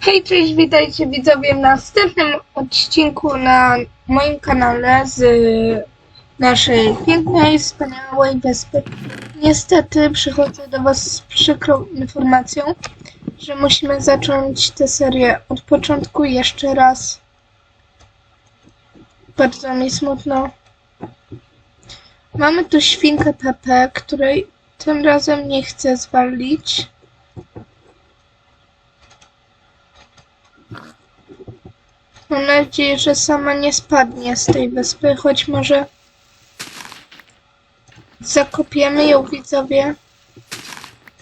Hej, cześć, witajcie widzowie w następnym odcinku na moim kanale z naszej pięknej, wspaniałej wyspy. Niestety przychodzę do Was z przykrą informacją, że musimy zacząć tę serię od początku jeszcze raz. Bardzo mi smutno. Mamy tu świnkę Pepe, której tym razem nie chcę zwalić. Mam nadzieję, że sama nie spadnie z tej wyspy, choć może zakopiemy ją widzowie.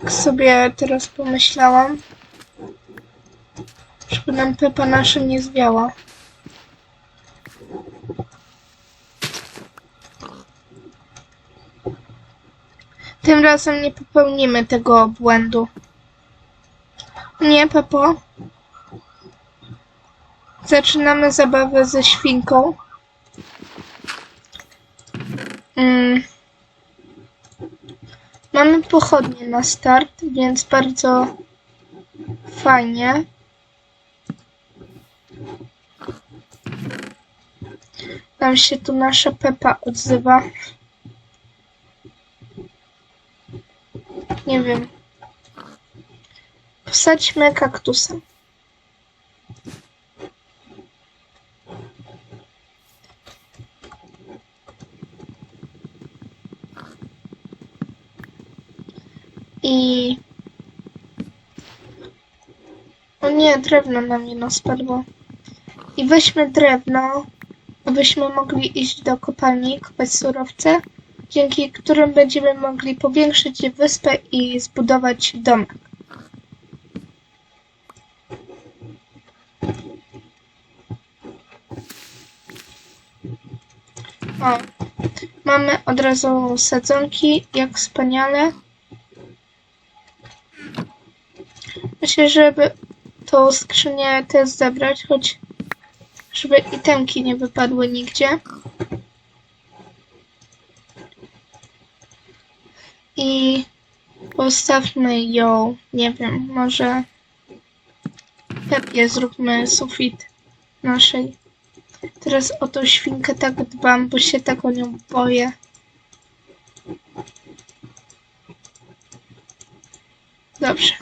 Tak sobie teraz pomyślałam. Żeby nam Pepa nasza nie zwiała. Tym razem nie popełnimy tego błędu. Nie, Pepo? Zaczynamy zabawę ze świnką. Mm. Mamy pochodnie na start, więc bardzo fajnie. Nam się tu nasza Pepa odzywa. Nie wiem. Wsadźmy kaktusa. I... O nie, drewno nam jedno spadło. I weźmy drewno, abyśmy mogli iść do kopalni, kopać surowce, dzięki którym będziemy mogli powiększyć wyspę i zbudować domek. O, mamy od razu sadzonki, jak wspaniale. Myślę, żeby tą skrzynię też zebrać, choć żeby itemki nie wypadły nigdzie. I postawmy ją, nie wiem, może Pepie zróbmy sufit naszej. Teraz o tą świnkę tak dbam, bo się tak o nią boję. Dobrze.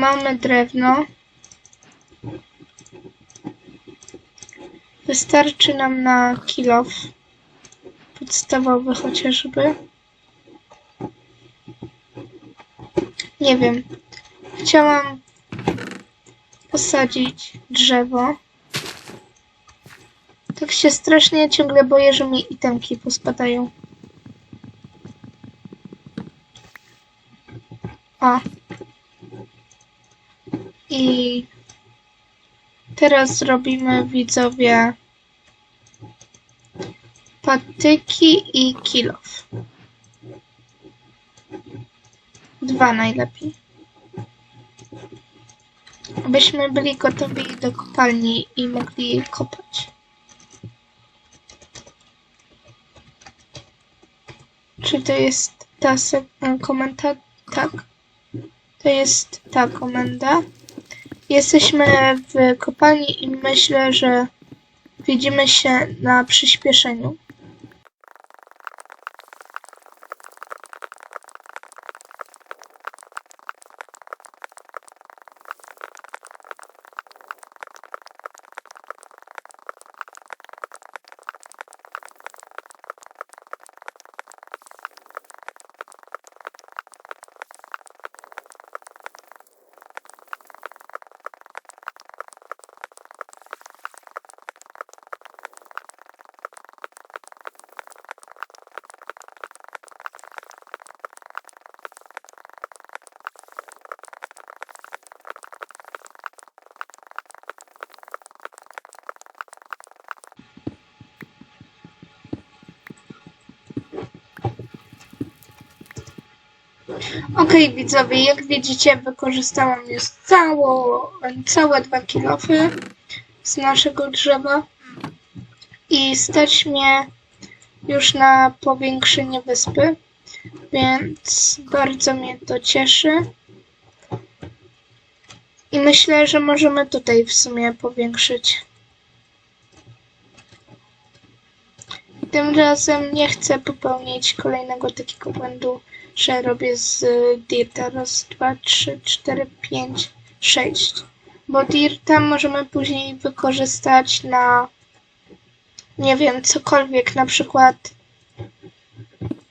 Mamy drewno. Wystarczy nam na kilof. Podstawowy chociażby. Nie wiem. Chciałam posadzić drzewo. Tak się strasznie ciągle boję, że mi itemki pospadają. O. I teraz zrobimy widzowie patyki i kilof. Dwa najlepiej. Abyśmy byli gotowi do kopalni i mogli kopać. Czy to jest ta sek- komenta? Tak. To jest ta komenda. Jesteśmy w kopalni i myślę, że widzimy się na przyspieszeniu. Okej, widzowie, jak widzicie, wykorzystałam już cało, całe dwa kilofy z naszego drzewa i stać mnie już na powiększenie wyspy, więc bardzo mnie to cieszy. I myślę, że możemy tutaj w sumie powiększyć. Tym razem nie chcę popełnić kolejnego takiego błędu, że robię z Dirta raz, dwa, trzy, cztery, pięć, sześć. Bo Dirta możemy później wykorzystać na nie wiem, cokolwiek, na przykład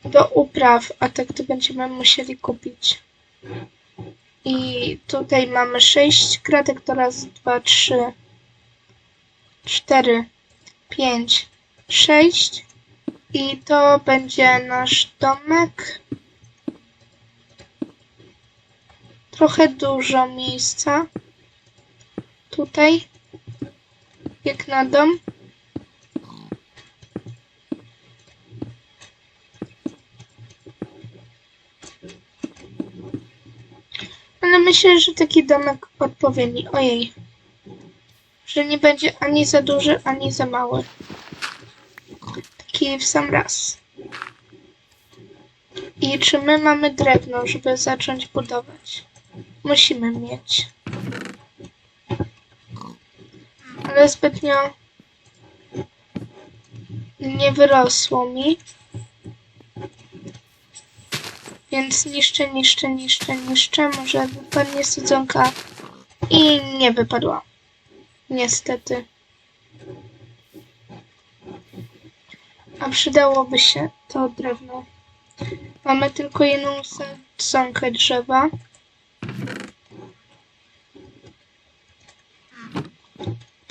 do upraw, a tak to będziemy musieli kupić. I tutaj mamy sześć kratek, to raz, dwa, trzy, cztery, pięć, sześć. I to będzie nasz domek. Trochę dużo miejsca. Tutaj. Jak na dom. Ale myślę, że taki domek odpowiedni. Ojej. Że nie będzie ani za duży, ani za mały. Taki w sam raz. I czy my mamy drewno, żeby zacząć budować? Musimy mieć. Ale zbytnio nie wyrosło mi. Więc niszczę, niszczę, niszczę, niszczę. Może wypadnie sadzonka. I nie wypadła. Niestety. A przydałoby się to drewno. Mamy tylko jedną sadzonkę drzewa.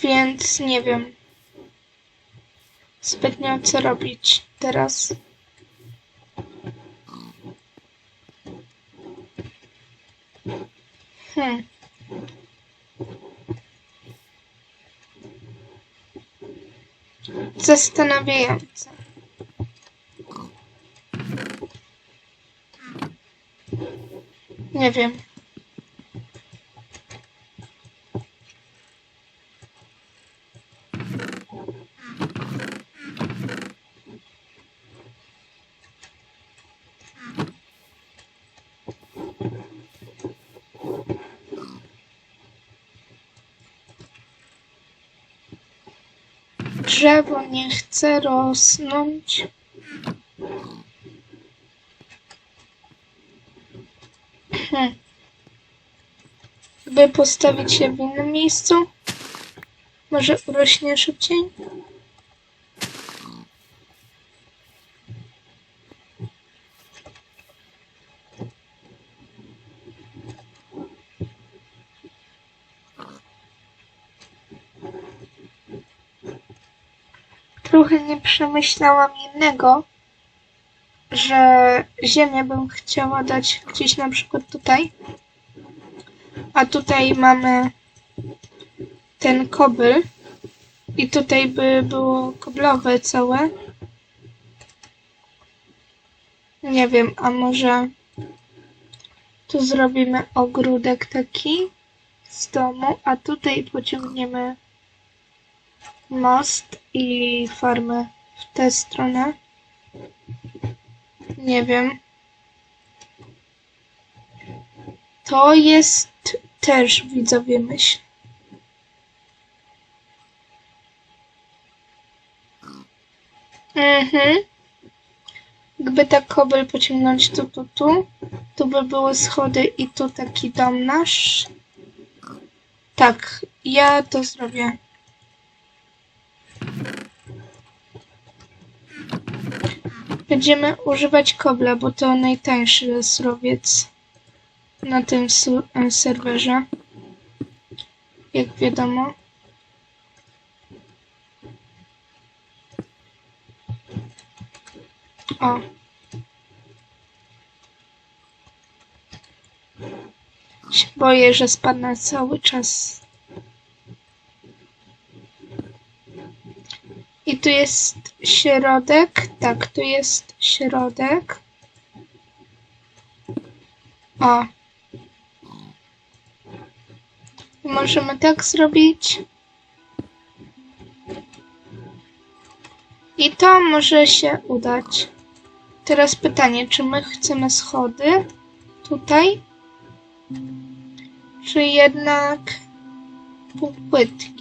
Więc nie wiem zbytnio co robić teraz. Hmm. Zastanawiające. Nie wiem. Drzewo nie chce rosnąć. Hmm. By postawić się w innym miejscu? Może urośnie szybciej? Trochę nie przemyślałam innego, że ziemię bym chciała dać gdzieś na przykład tutaj. A tutaj mamy ten kobyl. I tutaj by było koblowe całe. Nie wiem, a może tu zrobimy ogródek taki z domu, a tutaj pociągniemy most i farmę w tę stronę. Nie wiem. To jest też widzowie myśl. Mhm. Jakby tak kobel pociągnąć tu, tu, tu, tu by były schody i tu taki dom nasz. Tak, ja to zrobię. Będziemy używać kobla, bo to najtańszy surowiec na tym e, serwerze. Jak wiadomo. O. Się boję, że spadnę cały czas. I tu jest środek. Tak, tu jest środek. O. Możemy tak zrobić. I to może się udać. Teraz pytanie, czy my chcemy schody tutaj? czy jednak półpłytki,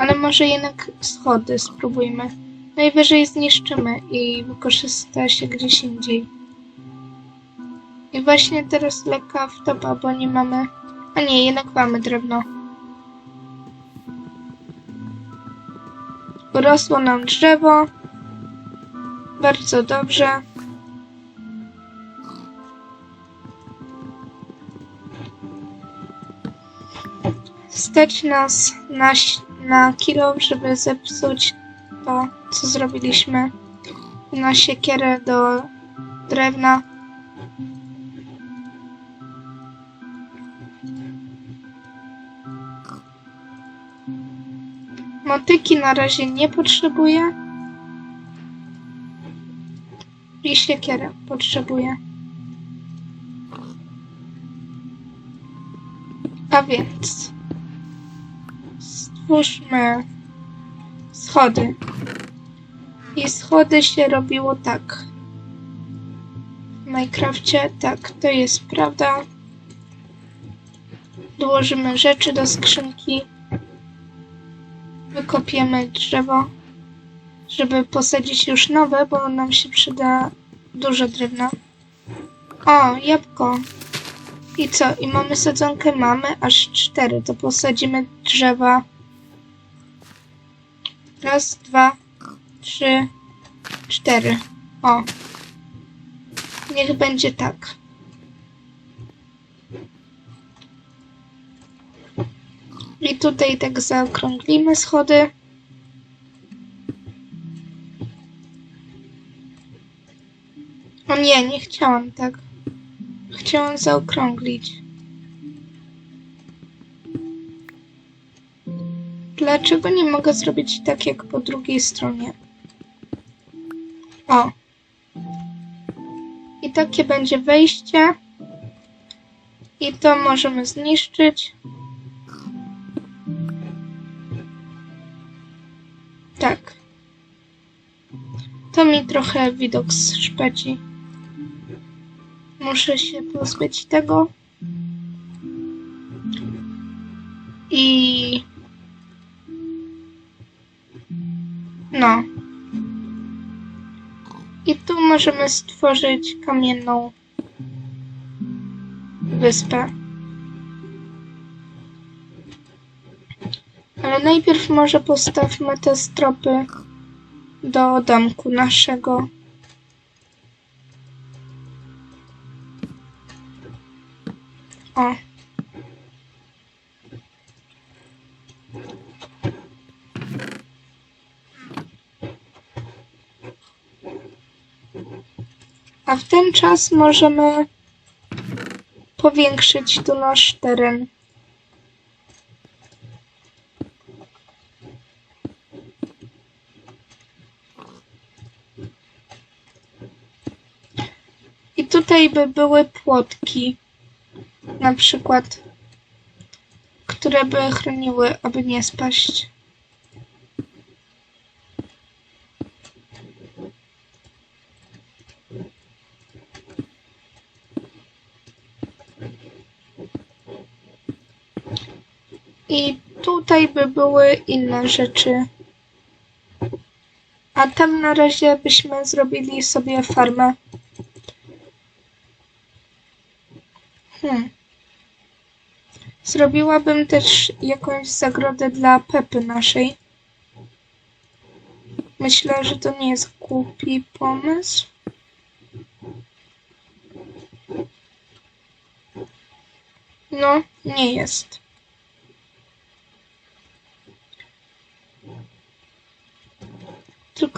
ale może jednak schody spróbujmy. Najwyżej zniszczymy i wykorzysta się gdzieś indziej. I właśnie teraz lekka wtopa, bo nie mamy... A nie, jednak mamy drewno. Urosło nam drzewo. Bardzo dobrze. Stać nas na, na kilo, żeby zepsuć to, co zrobiliśmy. Na siekierę do drewna. Motyki na razie nie potrzebuję. I siekierę potrzebuję. A więc stwórzmy schody. I schody się robiło tak. W Minecrafcie tak, to jest prawda. Dołożymy rzeczy do skrzynki. Wykopiemy drzewo, żeby posadzić już nowe, bo nam się przyda dużo drewna. O, jabłko. I co? I mamy sadzonkę? Mamy aż cztery. To posadzimy drzewa. Raz, dwa, trzy, cztery. O. Niech będzie tak. I tutaj tak zaokrąglimy schody. O nie, nie chciałam tak. Chciałam zaokrąglić. Dlaczego nie mogę zrobić tak jak po drugiej stronie? O. I takie będzie wejście. I to możemy zniszczyć. Tak. To mi trochę widok szpeci. Muszę się pozbyć tego. No. I tu możemy stworzyć kamienną wyspę. Ale najpierw może postawmy te stropy do domku naszego. O. A w ten czas możemy powiększyć tu nasz teren. I tutaj by były płotki, na przykład, które by chroniły, aby nie spaść. I tutaj by były inne rzeczy. A tam na razie byśmy zrobili sobie farmę. Hmm. Zrobiłabym też jakąś zagrodę dla Pepy naszej. Myślę, że to nie jest głupi pomysł. No, nie jest.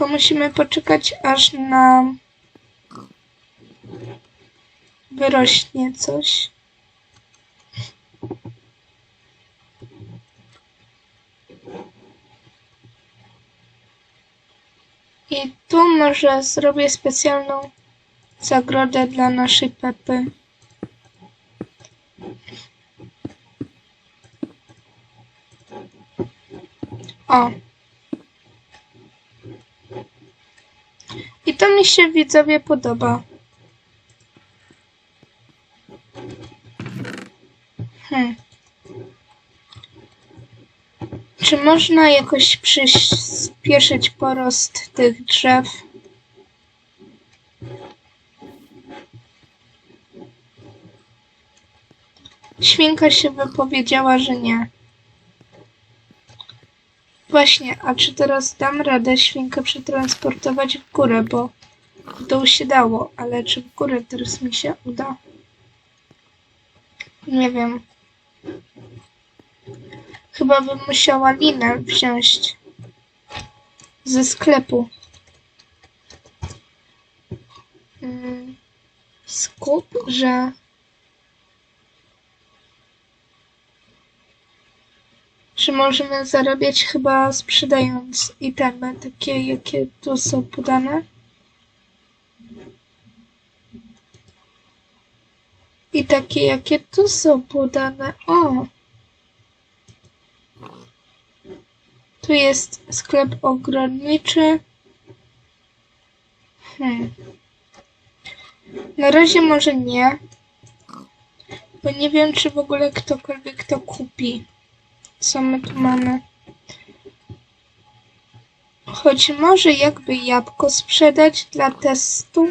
Tylko musimy poczekać, aż nam wyrośnie coś. I tu może zrobię specjalną zagrodę dla naszej Pepy. O. to mi się widzowie podoba. Hmm. Czy można jakoś przyspieszyć porost tych drzew? Świnka się wypowiedziała, że nie. Właśnie, a czy teraz dam radę świnkę przetransportować w górę, bo w dół się dało, ale czy w górę teraz mi się uda? Nie wiem. Chyba bym musiała linę wziąć ze sklepu. Mm, Skup, że że możemy zarabiać chyba sprzedając itemy takie, jakie tu są podane. I takie, jakie tu są podane. O! Tu jest sklep ogrodniczy. Hmm. Na razie może nie. Bo nie wiem, czy w ogóle ktokolwiek to kupi. Co my tu mamy? Choć może jakby jabłko sprzedać dla testu.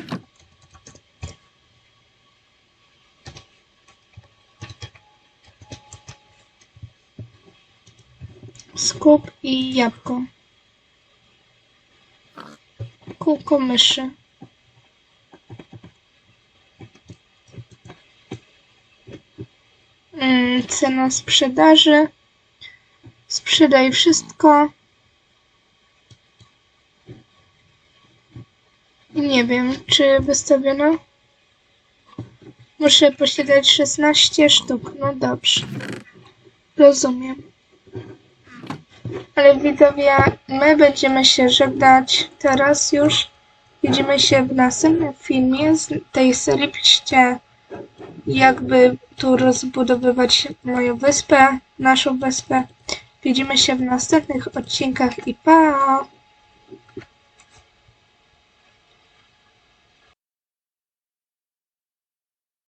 Skup i jabłko. Kółko myszy. Mm, cena sprzedaży. Sprzedaj wszystko. Nie wiem, czy wystawiono. Muszę posiadać 16 sztuk. No dobrze. Rozumiem. Ale widzowie, my będziemy się żegnać teraz już. Widzimy się w następnym filmie z tej serii. Piszcie, jakby tu rozbudowywać moją wyspę, naszą wyspę. Widzimy się w następnych odcinkach i pa!